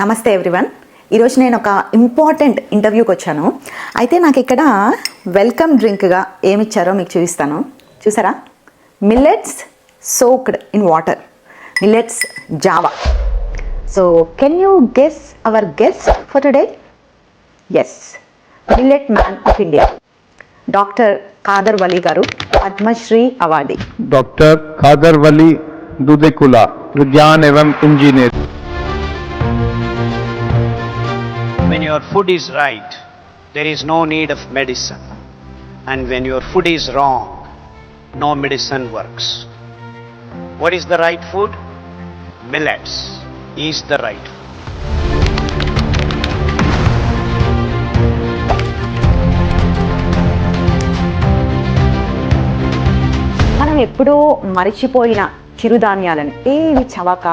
నమస్తే ఎవ్రీవన్. ఈరోజు నేను ఒక ఇంపార్టెంట్ ఇంటర్వ్యూకి వచ్చాను. అయితే నాకు ఇక్కడ వెల్కమ్ డ్రింక్గా ఏమి ఇచ్చారో మీకు చూపిస్తాను. చూసారా? Millets soaked in water millets Java so can you guess our guess for today is millet man of India doctor Khader Vali garu Padma Shri awardee doctor Khader Vali Dudekula Vignan engineer When your food is right, there is no need of medicine. And when your food is wrong, no medicine works. What is the right food? Millets is the right food. మనం ఎప్పుడో మరిచిపోయిన చిరుధాన్యాలని. ఏ ఇవి చవక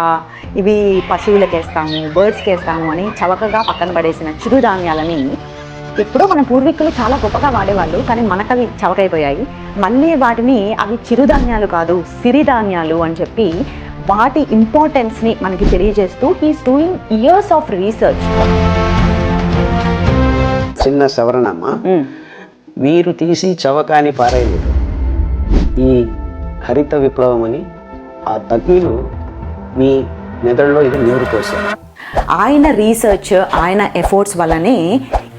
ఇవి పశువులకు వేస్తాము బర్డ్స్కి వేస్తాము అని చవకగా పక్కన పడేసిన చిరుధాన్యాలని ఎప్పుడో మన పూర్వీకులు చాలా గొప్పగా వాడేవాళ్ళు కానీ మనకవి చవకైపోయాయి. మళ్ళీ వాటిని అవి చిరుధాన్యాలు కాదు సిరిధాన్యాలు అని చెప్పి వాటి ఇంపార్టెన్స్ని మనకి తెలియజేస్తూ he's doing years of research చిన్న సవరణమ్మ. మీరు తీసి చవకాని పారేయలేదు. ఈ హరిత విప్లవం అని ఆ తగ్గిలు మీ మెదడులో ఇది నీరు పోసారు ఆయన రీసెర్చ్ ఆయన ఎఫర్ట్స్ వల్లనే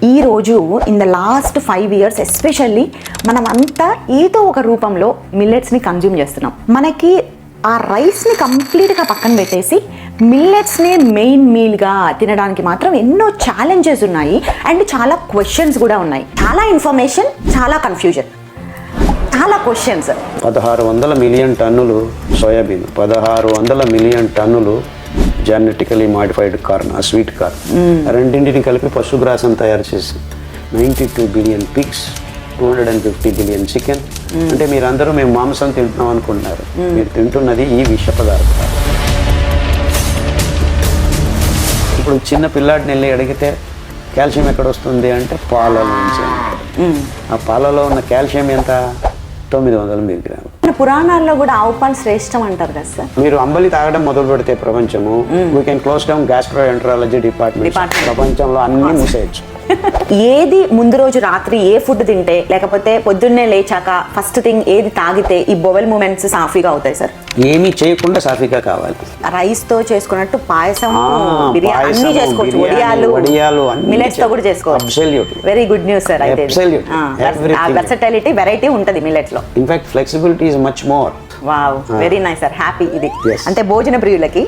ఈరోజు in the last five years especially మనం అంతా ఏదో ఒక రూపంలో మిల్లెట్స్ని కన్జ్యూమ్ చేస్తున్నాం. మనకి ఆ రైస్ని కంప్లీట్గా పక్కన పెట్టేసి మిల్లెట్స్నే మెయిన్ మీల్గా తినడానికి మాత్రం ఎన్నో ఛాలెంజెస్ ఉన్నాయి. అండ్ చాలా క్వశ్చన్స్ కూడా ఉన్నాయి. చాలా ఇన్ఫర్మేషన్ చాలా కన్ఫ్యూజన్ చాలా క్వశ్చన్స్ పదహారు వందల మిలియన్ టన్నులు సోయాబీన్ పదహారు వందల మిలియన్ టన్నులు జెనెటికలీ మాడిఫైడ్ కార్న్ ఆ స్వీట్ కార్న్ రెండింటిని కలిపి పశుగ్రాసం తయారు చేసి ninety two billion pigs two hundred and fifty billion chicken అంటే మీరందరూ మేము మాంసం తింటున్నాం అనుకుంటున్నారు. మీరు తింటున్నది ఈ విష పదార్థాలు ఇప్పుడు చిన్న పిల్లాడిని వెళ్ళి అడిగితే కాల్షియం ఎక్కడ వస్తుంది అంటే పాల నుంచి. ఆ పాలలో ఉన్న కాల్షియం ఎంత? తొమ్మిది వందల మిలిగ్రాములు పురాణాల్లో కూడా ఆవు పాలు శ్రేష్టం అంటారు కదా సార్? మీరు అంబలి తాగడం మొదలు పెడితే ప్రపంచము we can close down gastroenterology department. ప్రపంచంలో అన్ని మూసేయచ్చు. ఏది ముందు రోజు రాత్రి ఏ ఫుడ్ తింటే లేకపోతే పొద్దున్నే లేచాక ఫస్ట్ థింగ్ ఏది తాగితే ఈ బొవెల్ మూమెంట్స్ సాఫీగా అవుతాయి సార్ ఏమీ చేయకుండా సాఫీగా కావాలి. రైస్తో చేసుకున్నట్టు పాయసం బిర్యానీ అన్ని చేసుకోవచ్చు. వడియాలు మిల్లెట్స్తో కూడా చేసుకోవచ్చు. వెరీ గుడ్ న్యూస్ సార్ అయితే. వెర్సటాలిటీ వెరైటీ ఉంటది మిల్లెట్లో. In fact flexibility is much more wow very nice sir happy ఇది. అంటే భోజన ప్రియులకి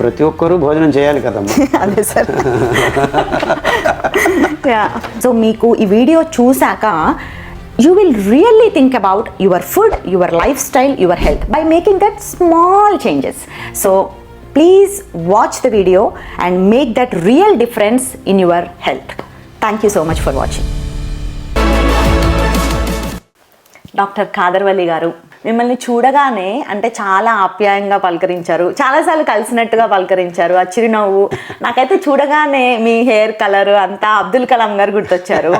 ప్రతి ఒక్కరూ భోజనం చేయాలి కదమ్మా. అదే సార్. సో మీకు ఈ వీడియో చూశాక you will really think about your food your life style your health by making that small changes so please watch the video and make that real difference in your health thank you so much for watching doctor Khader Vali garu మిమ్మల్ని చూడగానే అంటే చాలా ఆప్యాయంగా పలకరించారు. చాలాసార్లు కలిసినట్టుగా పలకరించారు. ఆ చిరునవ్వు నాకైతే చూడగానే మీ హెయిర్ కలర్ అంతా అబ్దుల్ కలాం గారు గుర్తొచ్చారు.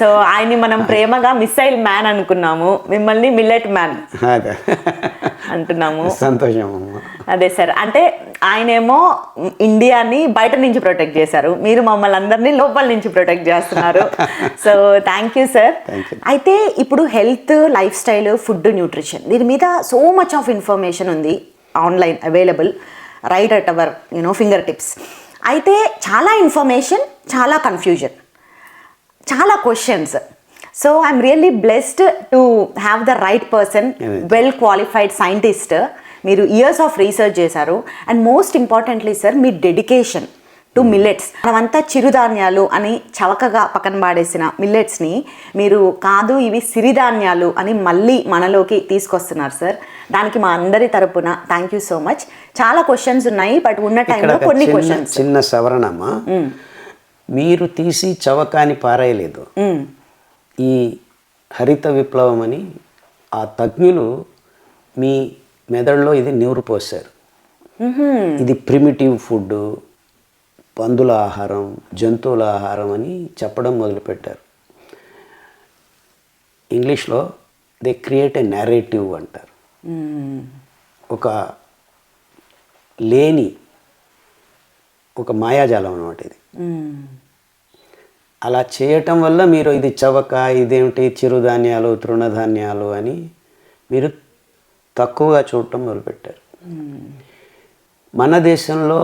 సో ఆయన్ని మనం ప్రేమగా మిస్సైల్ మ్యాన్ అనుకున్నాము. మిమ్మల్ని మిల్లెట్ మ్యాన్ అంటున్నాము. సంతోషం అదే సార్. అంటే ఆయనేమో ఇండియాని బయట నుంచి ప్రొటెక్ట్ చేశారు. మీరు మమ్మల్ని అందరినీ లోపల నుంచి ప్రొటెక్ట్ చేస్తున్నారు. So thank you sir. అయితే ఇప్పుడు health life style food nutrition దీని మీద సో మచ్ ఆఫ్ ఇన్ఫర్మేషన్ ఉంది online available right at our you know finger tips అయితే చాలా ఇన్ఫర్మేషన్ చాలా కన్ఫ్యూజన్ చాలా questions so I'm really blessed to have the right person. Well qualified scientist మీరు years of research చేశారు. And most importantly sir మీ dedication to millets మనమంతా చిరుధాన్యాలు అని చవకగా పక్కన పాడేసిన మిల్లెట్స్ని మీరు కాదు ఇవి సిరిధాన్యాలు అని మళ్ళీ మనలోకి తీసుకొస్తున్నారు సార్ దానికి మా అందరి తరపున థ్యాంక్ యూ సో మచ్ చాలా క్వశ్చన్స్ ఉన్నాయి బట్ ఉన్న టైంలో కొన్ని క్వశ్చన్స్ చిన్న సవరణమ్మా. మీరు తీసి చవకాని పారేయలేదు. ఈ హరిత విప్లవం అని ఆ తజ్ఞులు మీ మెదడులో ఇది నీరు పోసారు ఇది ప్రిమిటివ్ ఫుడ్ పందుల ఆహారం జంతువుల ఆహారం అని చెప్పడం మొదలుపెట్టారు. ఇంగ్లీష్లో దే క్రియేట్ ఎ నెరేటివ్ అంటారు. ఒక లేని ఒక మాయాజాలం అనమాట ఇది. అలా చేయటం వల్ల మీరు ఇది చవక ఇదేమిటి చిరుధాన్యాలు తృణధాన్యాలు అని మీరు తక్కువగా చూడటం మొదలుపెట్టారు. మన దేశంలో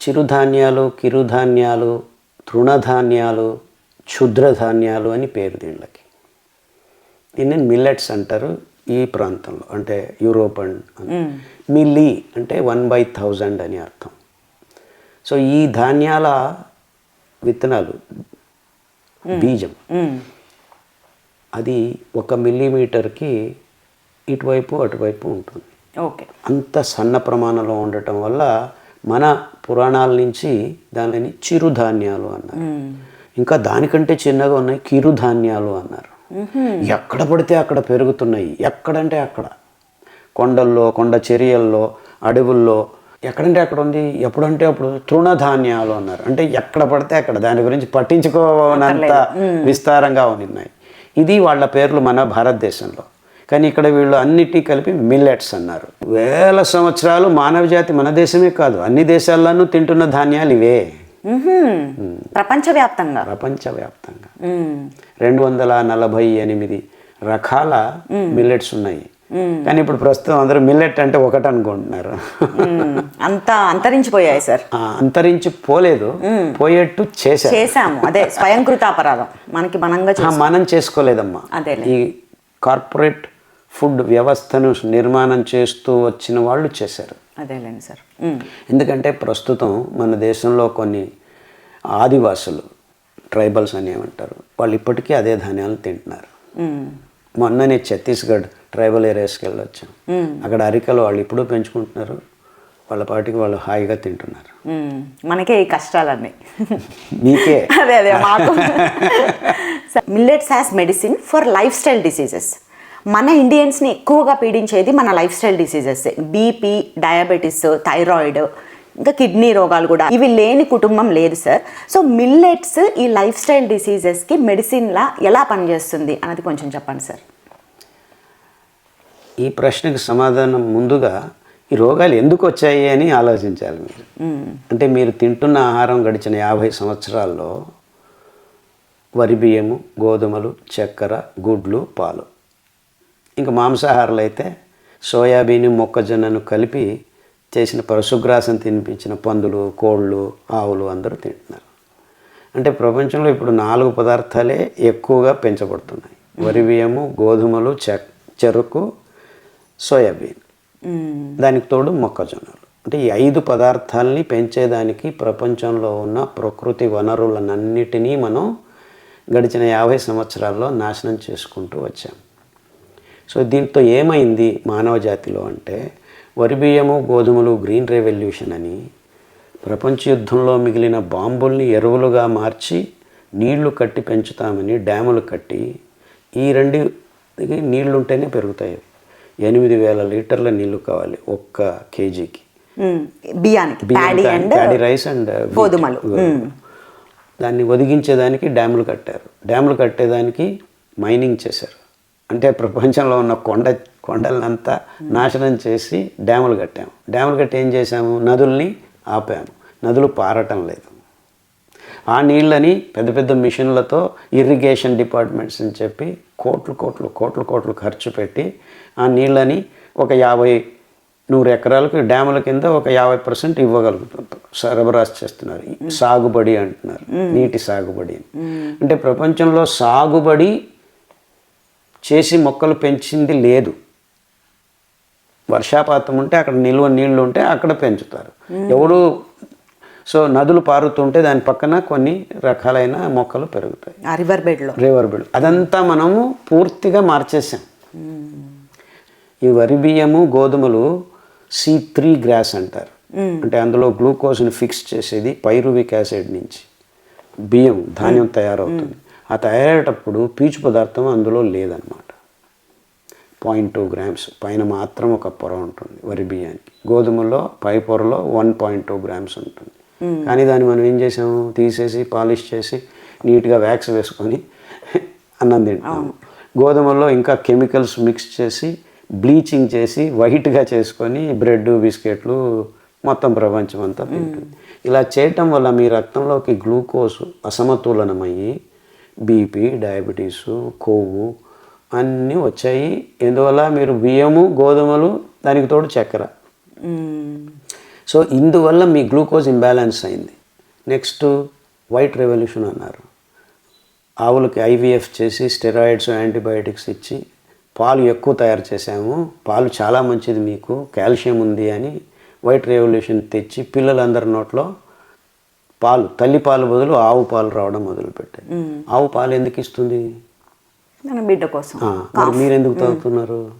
చిరుధాన్యాలు కిరుధాన్యాలు తృణధాన్యాలు క్షుద్రధాన్యాలు అని పేరు దీళ్ళకి దీన్ని మిల్లెట్స్ అంటారు ఈ ప్రాంతంలో అంటే యూరోప్ అండ్ మిల్లీ అంటే వన్ బై థౌజండ్ అని అర్థం. సో ఈ ధాన్యాల విత్తనాలు బీజం అది ఒక మిల్లీమీటర్కి ఇటువైపు అటువైపు ఉంటుంది. ఓకే. అంత సన్న ప్రమాణంలో ఉండటం వల్ల మన పురాణాల నుంచి దానిని చిరుధాన్యాలు అన్నారు. ఇంకా దానికంటే చిన్నగా ఉన్నాయి కిరుధాన్యాలు అన్నారు. ఎక్కడ పడితే అక్కడ పెరుగుతున్నాయి. ఎక్కడంటే అక్కడ. కొండల్లో కొండ చర్యల్లో అడవుల్లో. ఎక్కడంటే అక్కడ ఉంది ఎప్పుడంటే అప్పుడు తృణధాన్యాలు అన్నారు. అంటే ఎక్కడ పడితే అక్కడ. దాని గురించి పట్టించుకోనంత విస్తారంగా ఉన్నాయి. ఇది వాళ్ళ పేర్లు మన భారతదేశంలో. కానీ ఇక్కడ వీళ్ళు అన్నిటి కలిపి మిల్లెట్స్ అన్నారు. వేల సంవత్సరాలు మానవ జాతి మన దేశమే కాదు అన్ని దేశాల్లోనూ తింటున్న ధాన్యాలు ఇవే. ప్రపంచవ్యాప్తంగా. ప్రపంచవ్యాప్తంగా. రెండు వందల నలభై ఎనిమిది రకాల మిల్లెట్స్ ఉన్నాయి. కానీ ఇప్పుడు ప్రస్తుతం అందరూ మిల్లెట్ అంటే ఒకటి అనుకుంటున్నారు. అంతా అంతరించిపోయాయి సార్. ఆ, అంతరించి పోలేదు. పోయేట్టు చేశారు. చేశాము. అదే స్వయంకృత అపరాధం మనకి మనంగా మనం చేసుకోలేదమ్మా. అదేలే. ఈ కార్పొరేట్ ఫుడ్ వ్యవస్థను నిర్మాణం చేస్తూ వచ్చిన వాళ్ళు చేశారు. అదేలేండి సార్. ఎందుకంటే ప్రస్తుతం మన దేశంలో కొన్ని ఆదివాసులు ట్రైబల్స్ అని ఏమంటారు వాళ్ళు ఇప్పటికీ అదే ధాన్యాలను తింటున్నారు. మొన్ననే ఛత్తీస్గఢ్ ట్రైబల్ ఏరియాస్కి వెళ్ళొచ్చాం. అక్కడ అరికలు వాళ్ళు ఇప్పుడు పెంచుకుంటున్నారు వాళ్ళ పాటికి వాళ్ళు హాయిగా తింటున్నారు. మనకే ఈ కష్టాలన్నీ. మీకే. అదే అదే millets as medicine for life style diseases మన ఇండియన్స్ని ఎక్కువగా పీడించేది మన life style diseases BP diabetes thyroid ఇంకా కిడ్నీ రోగాలు కూడా. ఇవి లేని కుటుంబం లేదు సార్ సో మిల్లెట్స్ ఈ లైఫ్ స్టైల్ డిసీజెస్కి మెడిసిన్లా ఎలా పనిచేస్తుంది అన్నది కొంచెం చెప్పండి సార్ ఈ ప్రశ్నకు సమాధానం ముందుగా ఈ రోగాలు ఎందుకు వచ్చాయి అని ఆలోచించాలి మీరు. అంటే మీరు తింటున్న ఆహారం గడిచిన యాభై సంవత్సరాల్లో వరి బియ్యము గోధుమలు చక్కెర గుడ్లు పాలు. ఇంకా మాంసాహారాలు అయితే సోయాబీన్ మొక్కజొన్నను కలిపి చేసిన పశుగ్రాసం తినిపించిన పందులు కోళ్ళు ఆవులు అందరూ తింటున్నారు. అంటే ప్రపంచంలో ఇప్పుడు నాలుగు పదార్థాలే ఎక్కువగా పెంచబడుతున్నాయి. వరి బియ్యము గోధుమలు చెరుకు సోయాబీన్. దానికి తోడు మొక్కజొన్నలు. అంటే ఈ ఐదు పదార్థాలని పెంచేదానికి ప్రపంచంలో ఉన్న ప్రకృతి వనరులనన్నిటినీ మనం గడిచిన యాభై సంవత్సరాల్లో నాశనం చేసుకుంటూ వచ్చాం. సో దీంతో ఏమైంది మానవ జాతిలో అంటే వరి బియ్యము గోధుమలు గ్రీన్ రెవల్యూషన్ అని ప్రపంచ యుద్ధంలో మిగిలిన బాంబుల్ని ఎరువులుగా మార్చి నీళ్ళు కట్టి పెంచుతామని డ్యాములు కట్టి ఈ రెండు నీళ్ళు ఉంటేనే పెరుగుతాయి. ఎనిమిది వేల లీటర్ల నీళ్ళు కావాలి ఒక్క కేజీకి. బియ్యానికి. రైస్ అండ్ గోధుమలు. దాన్ని ఒదిగించేదానికి డ్యాములు కట్టారు. డ్యాములు కట్టేదానికి మైనింగ్ చేశారు. అంటే ప్రపంచంలో ఉన్న కొండ కొండలనంతా నాశనం చేసి డ్యాములు కట్టాము. డ్యాములు కట్టి ఏం చేశాము? నదుల్ని ఆపాము. నదులు పారటం లేదు. ఆ నీళ్ళని పెద్ద పెద్ద మిషన్లతో ఇరిగేషన్ డిపార్ట్మెంట్స్ అని చెప్పి కోట్లు కోట్లు కోట్లు కోట్లు ఖర్చు పెట్టి ఆ నీళ్ళని ఒక యాభై నూరు ఎకరాలకు డ్యాముల కింద ఒక యాభై పర్సెంట్ ఇవ్వగలుగుతారు సరబరాజు చేస్తున్నారు. సాగుబడి అంటున్నారు. నీటి సాగుబడి అని. అంటే ప్రపంచంలో సాగుబడి చేసి మొక్కలు పెంచింది లేదు. వర్షాపాతం ఉంటే అక్కడ నిల్వ నీళ్ళు ఉంటే అక్కడ పెంచుతారు. ఎవడు సో నదులు పారుతుంటే దాని పక్కన కొన్ని రకాలైన మొక్కలు పెరుగుతాయి. రివర్ బెడ్లో రివర్ బెడ్ అదంతా మనము పూర్తిగా మార్చేసాం. ఈ వరి బియ్యము గోధుమలు సి త్రీ గ్రాస్ అంటారు. అంటే అందులో గ్లూకోజ్ని ఫిక్స్ చేసేది పైరువిక్ యాసిడ్ నుంచి. బియ్యం ధాన్యం తయారవుతుంది. ఆ తయారయ్యేటప్పుడు పీచు పదార్థం అందులో లేదనమాట పాయింట్ టూ గ్రామ్స్ పైన మాత్రం ఒక పొర ఉంటుంది వరి బియ్యానికి. గోధుమలో పై పొరలో వన్ పాయింట్ టూ గ్రామ్స్ ఉంటుంది. కానీ దాన్ని మనం ఏం చేసాము? తీసేసి పాలిష్ చేసి నీట్గా వ్యాక్స్ వేసుకొని అన్నం తింటాము. గోధుమల్లో ఇంకా కెమికల్స్ మిక్స్ చేసి బ్లీచింగ్ చేసి వైట్గా చేసుకొని బ్రెడ్ బిస్కెట్లు మొత్తం ప్రపంచం అంతా తింటుంది ఇలా చేయటం వల్ల మీ రక్తంలోకి గ్లూకోజ్ అసమతులనమయ్యి బీపీ డయాబెటీస్ కొవ్వు అన్నీ వచ్చాయి. ఎందువల్ల? మీరు బియ్యము గోధుమలు దానికి తోడు చక్కెర. సో ఇందువల్ల మీ గ్లూకోజ్ ఇంబ్యాలెన్స్ అయింది. నెక్స్ట్ వైట్ రెవల్యూషన్ అన్నారు. ఆవులకి ఐవీఎఫ్ చేసి స్టెరాయిడ్స్ యాంటీబయాటిక్స్ ఇచ్చి పాలు ఎక్కువ తయారు చేసాము పాలు చాలా మంచిది మీకు. కాల్షియం ఉంది అని వైట్ రెవల్యూషన్ తెచ్చి పిల్లలందరి నోట్లో పాలు తల్లి పాలు బదులు ఆవు పాలు రావడం మొదలుపెట్టాయి. ఆవు పాలు ఎందుకు ఇస్తుంది? మన బిడ్డ కోసం. మరి మీరు ఎందుకు తాగుతున్నారు?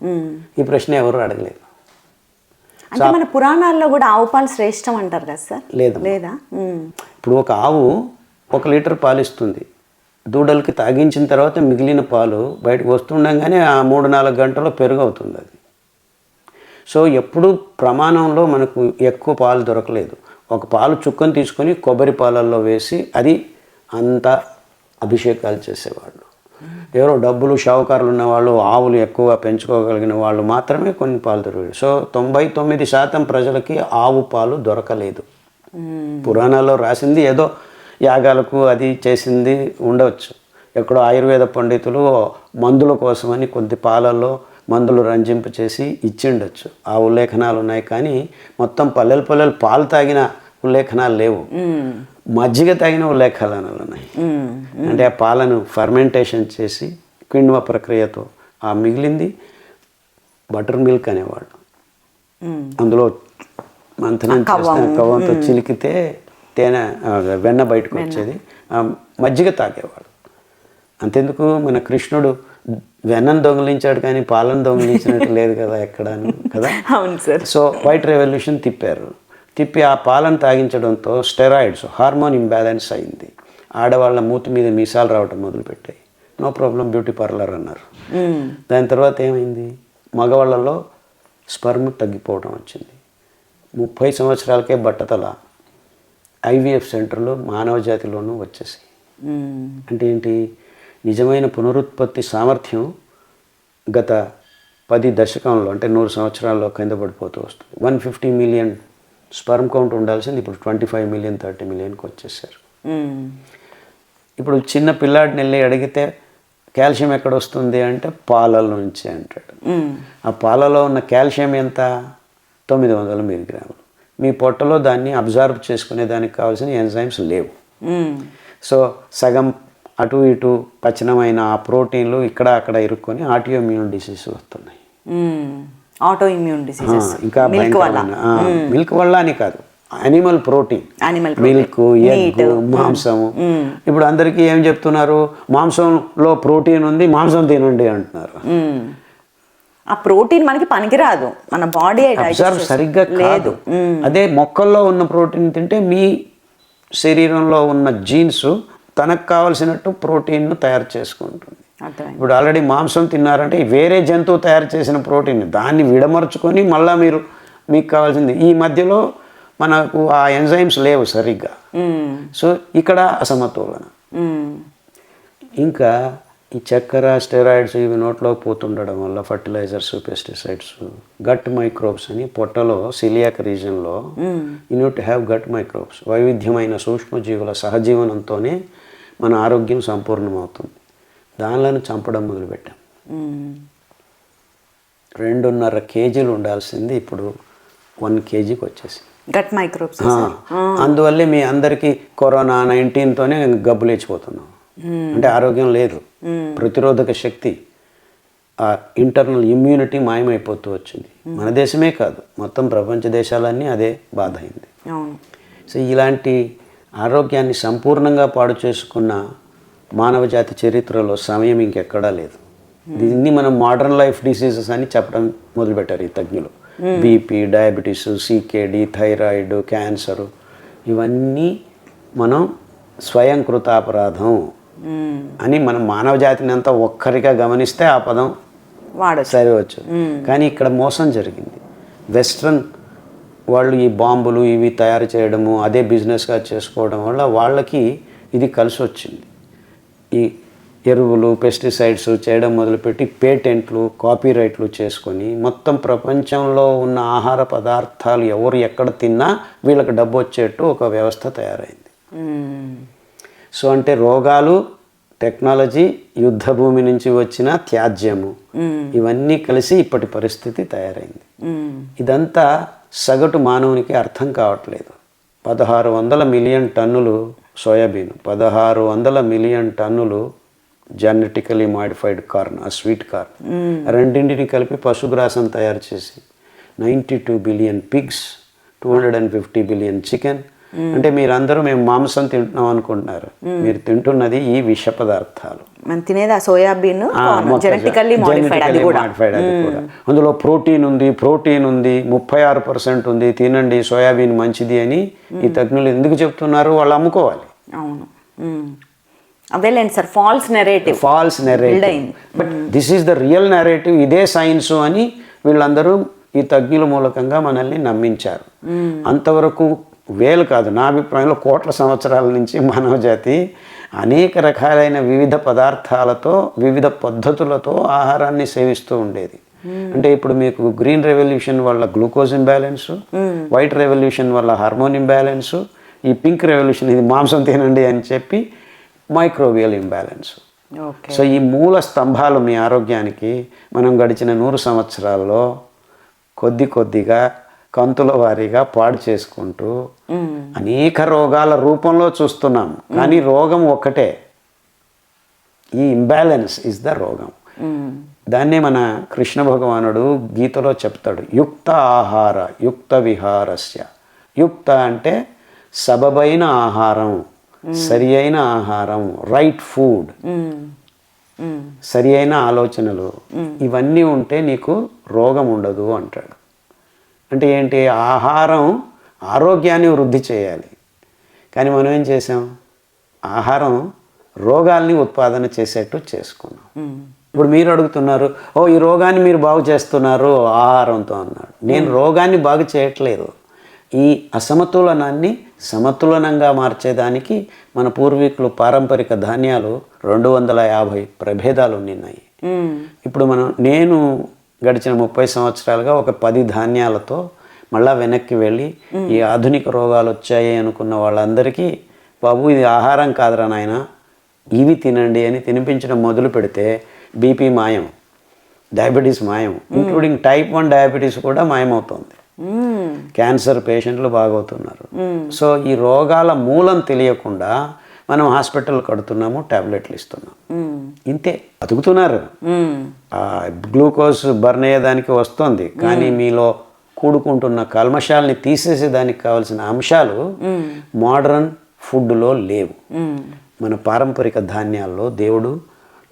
ఈ ప్రశ్న ఎవరు అడగలేదు. అంటే మన పురాణాల్లో కూడా ఆవు పాలు శ్రేష్టం అంటారు కదా సార్? లేదు? లేదా. ఇప్పుడు ఒక ఆవు ఒక లీటర్ పాలు ఇస్తుంది. దూడలకి తాగించిన తర్వాత మిగిలిన పాలు బయటకు వస్తుండగానే ఆ మూడు నాలుగు గంటల్లో పెరుగు అవుతుంది అది. సో ఎప్పుడు ప్రమాణంలో మనకు ఎక్కువ పాలు దొరకలేదు. ఒక పాలు చుక్కను తీసుకొని కొబ్బరి పాలల్లో వేసి అది అంతా అభిషేకాలు చేసేవాళ్ళు. ఎవరో డబ్బులు షావుకారులు ఉన్న వాళ్ళు ఆవులు ఎక్కువ పెంచుకోగలిగిన వాళ్ళు మాత్రమే కొన్ని పాలు దొరికాయి సో తొంభై తొమ్మిది శాతం ప్రజలకి ఆవు పాలు దొరకలేదు. పురాణాల్లో రాసింది ఏదో యాగాలకు అది చేసింది ఉండవచ్చు. ఎక్కడో ఆయుర్వేద పండితులు మందుల కోసమని కొద్ది పాలల్లో మందులు రంజింప చేసి ఇచ్చిండొచ్చు. ఆ ఉల్లేఖనాలు ఉన్నాయి కానీ మొత్తం పల్లెలు పల్లెలు పాలు తాగిన ఉల్లేఖనాలు లేవు. మజ్జిగ తాగిన ఉల్లేఖనాలు ఉన్నాయి. అంటే ఆ పాలను ఫర్మెంటేషన్ చేసి కిణ్వ ప్రక్రియతో ఆ మిగిలింది బటర్ మిల్క్ అనేవాళ్ళు. అందులో మంథనం చేస్తే కవ్వంతో చిలికితే తేనె వెన్న బయటకు వచ్చేది. మజ్జిగ తాగేవాడు అంతెందుకు? మన కృష్ణుడు వెన్నను దొంగిలించాడు కానీ పాలను దొంగిలించినట్టు లేదు కదా ఎక్కడాను కదా? అవును సార్. సో వైట్ రెవల్యూషన్ తిప్పారు. తిప్పి ఆ పాలను తాగించడంతో స్టెరాయిడ్స్ హార్మోన్ ఇంబ్యాలెన్స్ అయింది. ఆడవాళ్ళ మూతి మీద మీసాలు రావటం మొదలుపెట్టాయి. నో ప్రాబ్లం బ్యూటీ పార్లర్ అన్నారు. దాని తర్వాత ఏమైంది? మగవాళ్ళలో స్పర్మ్ తగ్గిపోవడం వచ్చింది. ముప్పై సంవత్సరాలకే బట్టతల ఐవీఎఫ్ సెంటర్లు మానవ జాతిలోనూ వచ్చేసాయి. అంటే ఏంటి? నిజమైన పునరుత్పత్తి సామర్థ్యం గత పది దశకంలో అంటే నూరు సంవత్సరాల్లో కింద పడిపోతూ వస్తుంది. One fifty million sperm count ఉండాల్సింది. ఇప్పుడు ట్వంటీ ఫైవ్ మిలియన్ థర్టీ మిలియన్కి వచ్చేసారు. ఇప్పుడు చిన్న పిల్లాడిని వెళ్ళి అడిగితే కాల్షియం ఎక్కడ వస్తుంది? అంటే పాలల నుంచి అంటాడు. ఆ పాలలో ఉన్న కాల్షియం ఎంత? తొమ్మిది వందల మిలిగ్రాములు. మీ పొట్టలో దాన్ని అబ్జర్వ్ చేసుకునే దానికి కావాల్సిన ఎంజైమ్స్ లేవు. సో సగం అటు ఇటు పచనమైన ఆ ప్రోటీన్లు ఇక్కడ అక్కడ ఇరుక్కొని ఆటోఇమ్యూన్ డిసీజ్ వస్తున్నాయి. ఆటో ఇమ్యూన్ ఆ, డిసీజెస్ ఇంకా మిల్క్ వల్ల. అని కాదు. Animal protein Animal milk egg మాంసము. ఇప్పుడు అందరికీ ఏం చెప్తున్నారు? మాంసంలో ప్రోటీన్ ఉంది మాంసం తినండి అంటున్నారు. ఆ ప్రోటీన్ మనకి పనికిరాదు. మన బాడీ అబ్జర్వ్ సరిగ్గా లేదు. అదే మొక్కల్లో ఉన్న ప్రోటీన్ తింటే మీ శరీరంలో ఉన్న జీన్స్ తనకు కావలసినట్టు ప్రోటీన్ను తయారు చేసుకుంటుంది. ఇప్పుడు ఆల్రెడీ మాంసం తిన్నారంటే వేరే జంతువు తయారు చేసిన ప్రోటీన్ దాన్ని విడమర్చుకొని మళ్ళీ మీరు మీకు కావాల్సింది. ఈ మధ్యలో మనకు ఆ ఎంజైమ్స్ లేవు సరిగ్గా. సో ఇక్కడ అసమతులన. ఇంకా ఈ చక్కెర స్టెరాయిడ్స్ ఇవి నోట్లోకి పోతుండడం వల్ల ఫర్టిలైజర్స్ పెస్టిసైడ్స్ గట్ మైక్రోబ్స్ అని పొట్టలో సిలియాక్ రీజన్లో యూనిట్ హ్యావ్ గట్ మైక్రోబ్స్. వైవిధ్యమైన సూక్ష్మజీవుల సహజీవనంతోనే మన ఆరోగ్యం సంపూర్ణమవుతుంది. దానిలను చంపడం మొదలుపెట్టాం. రెండున్నర కేజీలు ఉండాల్సింది ఇప్పుడు వన్ కేజీకి వచ్చేసింది గట్ మైక్రోబ్స్ అందువల్లే మీ అందరికీ కరోనా నైన్టీన్తోనే గబ్బు లేచిపోతున్నాం అంటే ఆరోగ్యం లేదు. ప్రతిరోధక శక్తి ఆ ఇంటర్నల్ ఇమ్యూనిటీ మాయమైపోతూ వచ్చింది. మన దేశమే కాదు మొత్తం ప్రపంచ దేశాలన్నీ అదే బాధ అయింది. సో ఇలాంటి ఆరోగ్యాన్ని సంపూర్ణంగా పాడు చేసుకున్న మానవ జాతి చరిత్రలో సమయం ఇంకెక్కడా లేదు. దీన్ని మనం మోడర్న్ లైఫ్ డిసీజెస్ అని చెప్పడం మొదలుపెట్టారు ఈ తజ్ఞులు. BP diabetes CKD thyroid cancer ఇవన్నీ మనం స్వయం కృతాపరాధం మ్మ్. అని మనం మానవ జాతిని అంతా ఒక్కరిగా గమనిస్తే ఆ పదం వాడచ్చు. సరివచ్చు కానీ ఇక్కడ మోసం జరిగింది. వెస్ట్రన్ వాళ్ళు ఈ బాంబులు ఇవి తయారు చేయడము అదే బిజినెస్గా చేసుకోవడం వల్ల వాళ్ళకి ఇది కలిసి వచ్చింది. ఈ ఎరువులు పెస్టిసైడ్స్ చేయడం మొదలుపెట్టి పేటెంట్లు కాపీరైట్లు చేసుకొని మొత్తం ప్రపంచంలో ఉన్న ఆహార పదార్థాలు ఎవరు ఎక్కడ తిన్నా వీళ్ళకి డబ్బు వచ్చేట్టు ఒక వ్యవస్థ తయారైంది. సో అంటే రోగాలు టెక్నాలజీ యుద్ధ భూమి నుంచి వచ్చిన త్యాజ్యము ఇవన్నీ కలిసి ఇప్పటి పరిస్థితి తయారైంది. ఇదంతా సగటు మానవునికి అర్థం కావట్లేదు. పదహారు వందల మిలియన్ టన్నులు సోయాబీన్ పదహారు వందల మిలియన్ టన్నులు జెనెటికలీ మాడిఫైడ్ కార్న్ ఆ స్వీట్ కార్న్. రెండింటిని కలిపి పశుగ్రాసం తయారు చేసి ninety two billion pigs two hundred and fifty billion chicken అంటే మీరందరూ మేము మాంసం తింటున్నాం అనుకుంటున్నారు. మీరు తింటున్నది ఈ విష పదార్థాలు. మనం తినేది ఆ సోయాబీన్ జెనెటికల్లీ మాడిఫైడ్ అందులో ప్రోటీన్ ఉంది ప్రోటీన్ ఉంది ముప్పై ఆరు పర్సెంట్ ఉంది. తినండి సోయాబీన్ మంచిది అని ఈ తజ్ఞులు ఎందుకు చెప్తున్నారు? వాళ్ళు అమ్ముకోవాలి. అవును. అదేలేండి sir false narrative false narrative. But this is the real narrative ఇదే సైన్స్ అని వీళ్ళందరూ ఈ తజ్ఞుల మూలకంగా మనల్ని నమ్మించారు. అంతవరకు వేలు కాదు. నా అభిప్రాయంలో కోట్ల సంవత్సరాల నుంచి మానవ జాతి అనేక రకాలైన వివిధ పదార్థాలతో వివిధ పద్ధతులతో ఆహారాన్ని సేవిస్తూ ఉండేది. అంటే ఇప్పుడు మీకు గ్రీన్ రెవల్యూషన్ వల్ల గ్లూకోజ్ ఇంబ్యాలెన్స్ వైట్ రెవల్యూషన్ వల్ల హార్మోన్ ఇంబ్యాలెన్స్ ఈ పింక్ రెవల్యూషన్ ఇది మాంసం తినండి అని చెప్పి మైక్రోవియల్ ఇంబ్యాలెన్స్. సో ఈ మూల స్తంభాలు మీ ఆరోగ్యానికి మనం గడిచిన నూరు సంవత్సరాల్లో కొద్ది కొద్దిగా కంతుల వారీగా పాడు చేసుకుంటూ అనేక రోగాల రూపంలో చూస్తున్నాం. కానీ రోగం ఒక్కటే. ఈ ఇంబ్యాలెన్స్ ఇస్ ద రోగం. దాన్నే మన కృష్ణ భగవానుడు గీతలో చెప్తాడు. యుక్త ఆహార యుక్త విహారస్య. యుక్త అంటే సబబైన ఆహారం సరి అయిన ఆహారం రైట్ ఫుడ్ సరి అయిన ఆలోచనలు. ఇవన్నీ ఉంటే నీకు రోగం ఉండదు అంటాడు. అంటే ఏంటి? ఆహారం ఆరోగ్యాన్ని వృద్ధి చేయాలి. కానీ మనం ఏం చేసాం ఆహారం రోగాల్ని ఉత్పాదన చేసేట్టు చేసుకున్నాం. ఇప్పుడు మీరు అడుగుతున్నారు ఓ ఈ రోగాన్ని మీరు బాగు చేస్తున్నారు ఆహారంతో అన్నాడు. నేను రోగాన్ని బాగు చేయట్లేదు. ఈ అసమతులనాన్ని సమతులనంగా మార్చేదానికి మన పూర్వీకులు పారంపరిక ధాన్యాలు రెండు వందల యాభై ప్రభేదాలు ఉన్నాయి. ఇప్పుడు మనం నేను గడిచిన ముప్పై సంవత్సరాలుగా ఒక పది ధాన్యాలతో మళ్ళా వెనక్కి వెళ్ళి ఈ ఆధునిక రోగాలు వచ్చాయి అనుకున్న వాళ్ళందరికీ బాబు ఇది ఆహారం కాదురా నాయన. ఇవి తినండి అని తినిపించడం మొదలు పెడితే బీపీ మాయం డయాబెటీస్ మాయం ఇంక్లూడింగ్ టైప్ వన్ డయాబెటీస్ కూడా మాయమవుతుంది. క్యాన్సర్ పేషెంట్లు బాగవుతున్నారు. సో ఈ రోగాల మూలం తెలియకుండా మనం హాస్పిటల్ కడుతున్నాము టాబ్లెట్లు ఇస్తున్నాం. ఇంతే. బతుకుతున్నారు. ఆ గ్లూకోజ్ బర్న్ అయ్యేదానికి వస్తుంది. కానీ మీలో కూడుకుంటున్న కల్మషాలని తీసేసేదానికి కావాల్సిన అంశాలు మోడర్న్ ఫుడ్లో లేవు. మన పారంపరిక ధాన్యాల్లో దేవుడు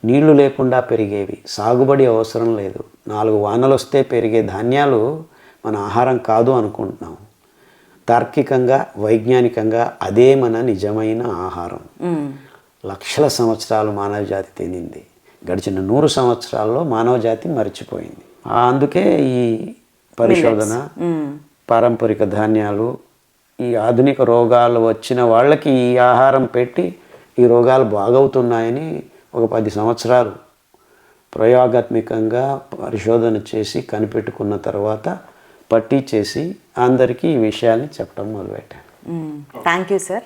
నీళ్ళు లేకుండా పెరిగేవి. సాగుబడి అవసరం లేదు. నాలుగు వానలు వస్తే పెరిగే ధాన్యాలు మన ఆహారం కాదు అనుకుంటున్నాం. తార్కికంగా వైజ్ఞానికంగా అదే మన నిజమైన ఆహారం. లక్షల సంవత్సరాలు మానవ జాతి తినింది. గడిచిన నూరు సంవత్సరాల్లో మానవ జాతి మర్చిపోయింది అందుకే ఈ పరిశోధన పారంపరిక ధాన్యాలు ఈ ఆధునిక రోగాలు వచ్చిన వాళ్ళకి ఈ ఆహారం పెట్టి ఈ రోగాలు బాగవుతున్నాయని ఒక పది సంవత్సరాలు ప్రయోగాత్మకంగా పరిశోధన చేసి కనిపెట్టుకున్న తర్వాత పట్టీ చేసి అందరికీ ఈ విషయాన్ని చెప్పడం మొదలుపెట్టాను. Thank you sir.